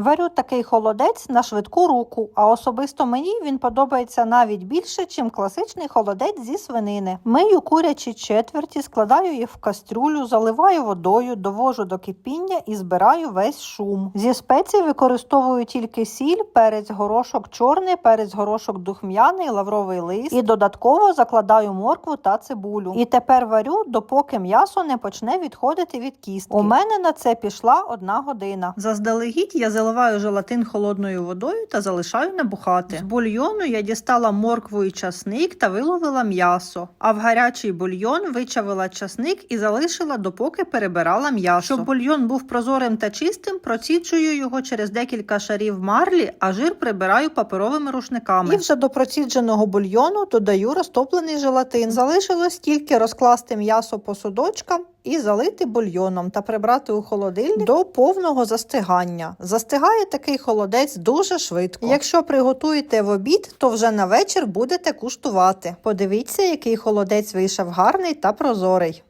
Варю такий холодець на швидку руку, а особисто мені він подобається навіть більше, чим класичний холодець зі свинини. Мию курячі четверті, складаю їх в кастрюлю, заливаю водою, довожу до кипіння і збираю весь шум. Зі спецій використовую тільки сіль, перець горошок чорний, перець горошок духм'яний, лавровий лист і додатково закладаю моркву та цибулю. І тепер варю, допоки м'ясо не почне відходити від кістки. У мене на це пішла одна година. Заздалегідь я заливаю желатин холодною водою та залишаю набухати. З бульйону я дістала моркву і часник та виловила м'ясо. А в гарячий бульйон вичавила часник і залишила, допоки перебирала м'ясо. Щоб бульйон був прозорим та чистим, проціджую його через декілька шарів марлі, а жир прибираю паперовими рушниками. І вже до процідженого бульйону додаю розтоплений желатин. Залишилось тільки розкласти м'ясо по судочкам і залити бульйоном та прибрати у холодильник до повного застигання. Застигає такий холодець дуже швидко. Якщо приготуєте в обід, то вже на вечір будете куштувати. Подивіться, який холодець вийшов гарний та прозорий.